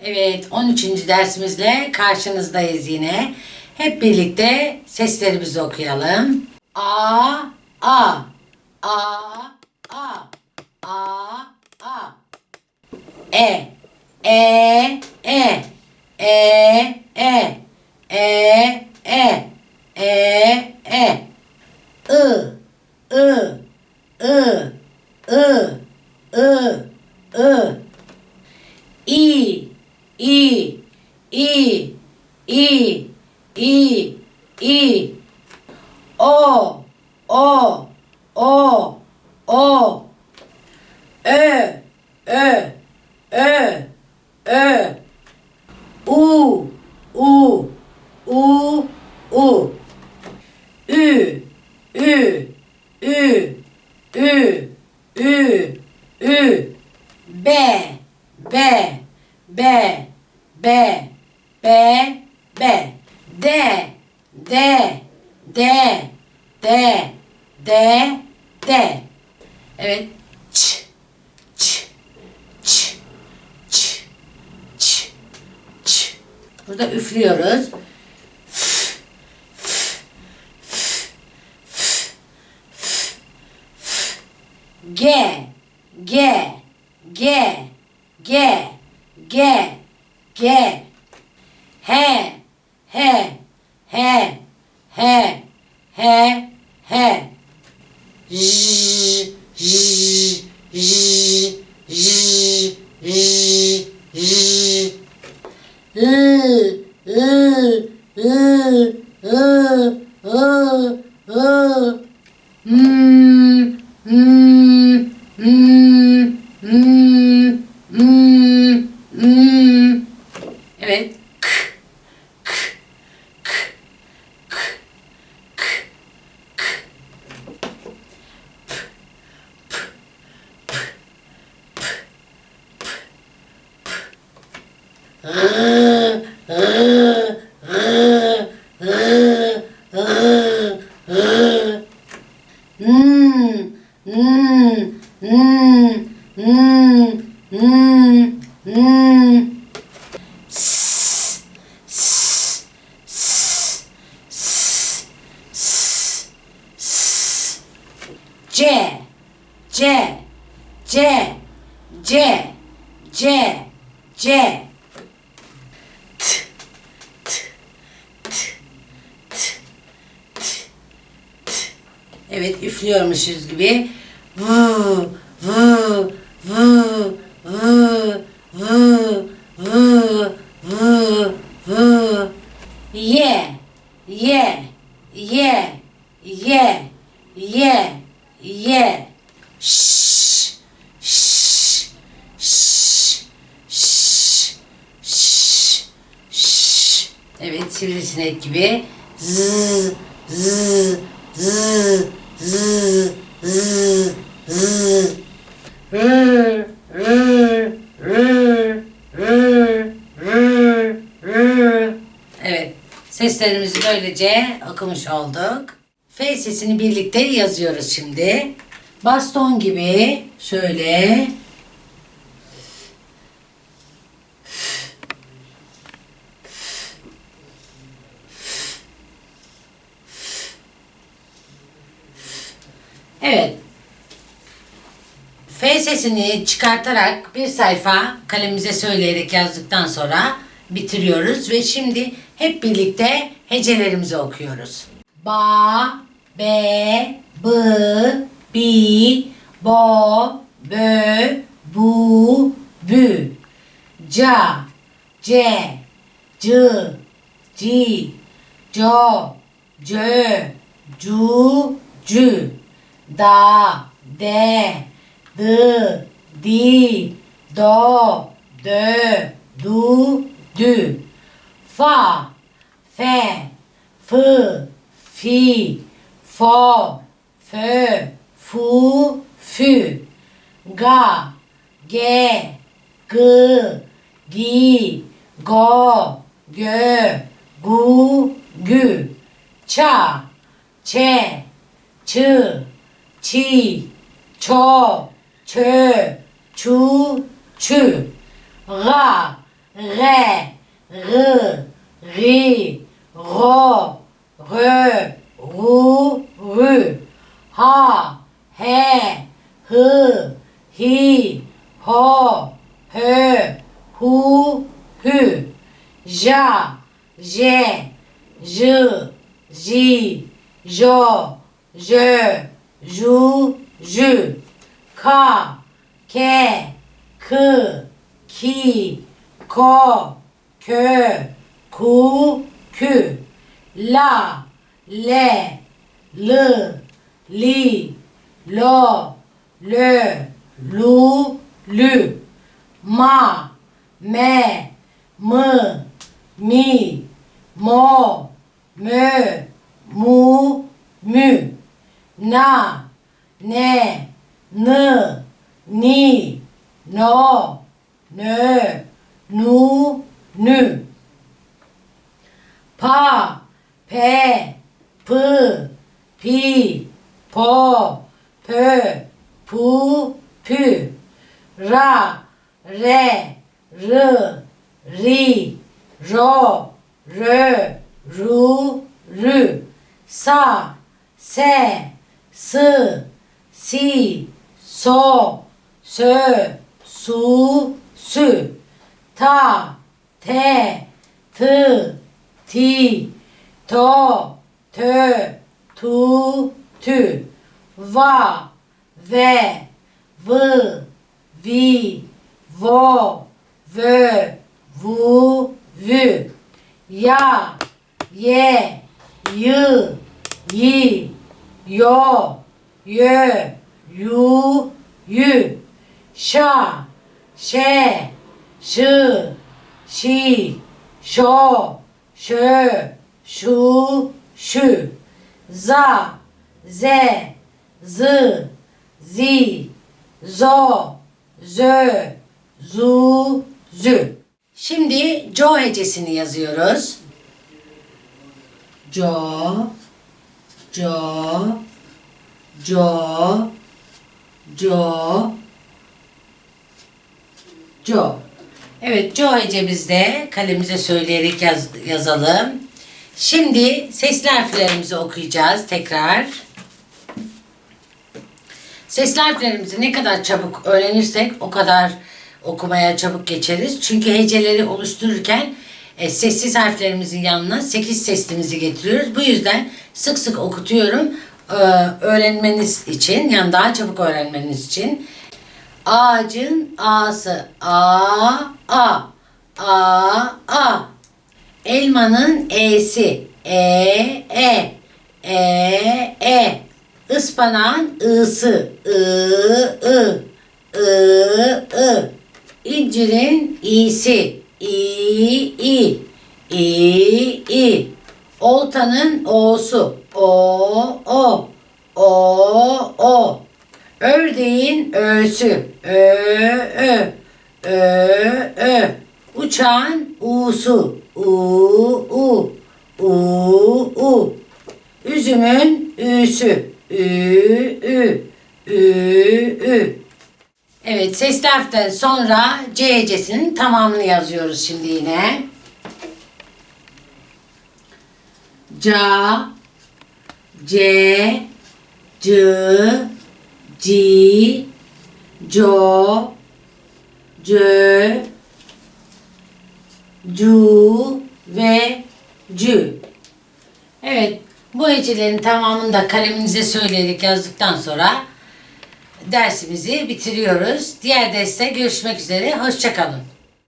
Evet, 13. dersimizle karşınızdayız yine. Hep birlikte seslerimizi okuyalım. A, A, A, A, A, A. E, E, E, E, E, E, E, E, E. I, I, I, I, I, I. İ, İ, İ, İ, İ. O, O, O, O. Ö, Ö, Ö, Ö. U, U, U, U. Ü, Ü, Ü, Ü, Ü, Ü. B, B, B, B, B, B. D, D, D, D, D, D. Evet. Ç, ç, ç, ç, ç, ç. Burada üflüyoruz. G, G, G, G, G, G. H, H, H, H, H, H. J, J, J, J, J, J. L, L, L, C, C, C, C, C, C. T, t, t, t, t, t. Evet üflüyormuşuz gibi. Vu, vu, vu, vu, vu, vu, vu, vu. Ye, ye, ye, ye, ye, ye. Ş ş ş ş ş ş Evet sivrisinek gibi. Z z z z z z r r r r r r Evet seslerimizi böylece okumuş olduk. F sesini birlikte yazıyoruz şimdi. Baston gibi şöyle Evet. F sesini çıkartarak bir sayfa kalemize söyleyerek yazdıktan sonra bitiriyoruz ve şimdi hep birlikte hecelerimizi okuyoruz. Ba, be, bı, bi, bo, bö, bu, bü. Ca, ce, cı, ci, co, cö, cu, cü. Da, de, dı, di, do, dö, du, dü. Fa, fe, fı, fi, for, für, fu, für, ga, ge, 그, 기, 거, 겨, 구, 규, 차, 제, 즈, 지, 저, 제, 주, 추, 라, 레, 르, 리, 로, 르, ru, rü, ha, he, hı, hi, ho, hö, hu, hü, ja, je, j, ji, jo, jö, ju, jü, ka, ke, kı, ki, ko, kö, ku, kü, la, le, lı, li, lo, lö, lu, lü, ma, me, mı, mi, mo, mö, mu, mü, na, ne, nı, ni, no, nö, nu, nü. Pa, pe, pı, pi, po, pö, pu, pü. Ra, re, rı, ri, ro, rö, ru, rü. Sa, se, sı, si, so, sö, su, sü. Ta, te, tı, ti, to, tö, tu, tü. Va, ve, vı, vi, vo, vö, vu, vü. Ya, ye, yı, yi, yo, yö, yu, yü. Şa, şe, şı, şi, şo, şö, şu, şü. Za, ze, zı, zi, zo, zö, zu, zü. Şimdi co hecesini yazıyoruz. Co, co, co, co, co. Evet, co hecemizde kalemize söyleyerek yaz- yazalım. Şimdi sesli harflerimizi okuyacağız tekrar. Sesli harflerimizi ne kadar çabuk öğrenirsek o kadar okumaya çabuk geçeriz. Çünkü heceleri oluştururken e, sessiz harflerimizin yanına 8 seslimizi getiriyoruz. Bu yüzden sık sık okutuyorum. e, öğrenmeniz için, yani daha çabuk öğrenmeniz için. Ağacın A'sı A A A A Elmanın E'si. E E. E E. Ispanağın I'sı. I I. I I. İncirin İ'si. İ İ. İ İ. Oltanın O'su. O O. O O. Ördeğin ö'sü. Ö ö. Ö ö. Uçağın u'su u u u u. Üzümün ü'sü. Ü ü ü ü. Evet sesli harften sonra C hecesinin tamamını yazıyoruz şimdi yine. Ca C C Ci, co, cö, cu ve cü. Evet, bu hecelerin tamamını da kaleminize söyleyerek yazdıktan sonra dersimizi bitiriyoruz. Diğer derste görüşmek üzere. Hoşçakalın.